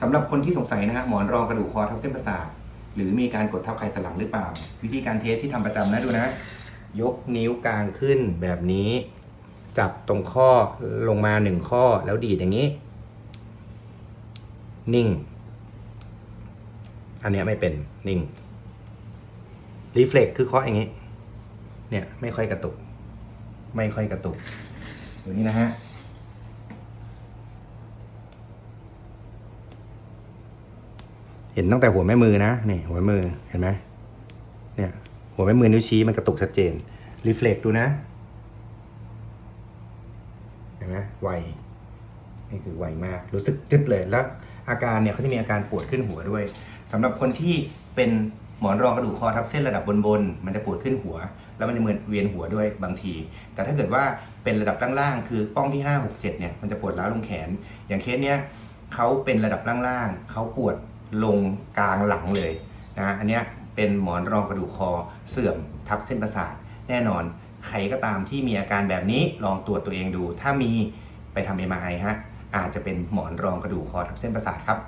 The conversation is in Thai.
สำหรับคนที่สงสัยนะฮะหมอนรองกระดูกคอทับเส้นประสาทหรือมีการกดทับไขสันหลังหรือเปล่า วิธีการเทสที่ทำประจำนะดูนะ ยกนิ้วกลางขึ้นแบบนี้ จับตรงข้อลงมาหนึ่งข้อแล้วดีดอย่างนี้ นิ่ง อันนี้ไม่เป็นนิ่งรีเฟล็กคือเคาะอย่างนี้ เนี่ยไม่ค่อยกระตุก ไม่ค่อยกระตุกตัวนี้นะฮะ เห็นตั้งแต่หัวแม่มือนะนี่หัวแม่มือเห็นไหมเนี่ยหัวแม่มือนิ้วชี้มันกระตุกชัดเจนรีเฟล็กดูนะเห็นไหมไวนี่คือไวมากรู้สึกจึ๊บเลยแล้ว อาการเนี่ยเขาจะมีอาการปวดขึ้นหัวด้วยสำหรับคนที่เป็นหมอนรองกระดูกคอทับเส้นระดับบนๆมันจะปวดขึ้นหัว แล้วมันจะเหมือนเวียนหัวด้วยบางที แต่ถ้าเกิดว่าเป็นระดับล่างๆคือป้องที่ 5 6 7เนี่ยมันจะปวดร้าวลงแขน อย่างเคสเนี้ยเขาเป็นระดับล่างๆเขาปวด ลงกลางหลังเลยนะอันเนี้ยเป็นหมอนรองกระดูกคอเสื่อมทับเส้นประสาท แน่นอนใครก็ตามที่มีอาการแบบนี้ลองตรวจตัวเองดู ถ้ามีไปทำเอ็มไอฮะอาจจะเป็นหมอนรองกระดูกคอทับเส้นประสาทครับ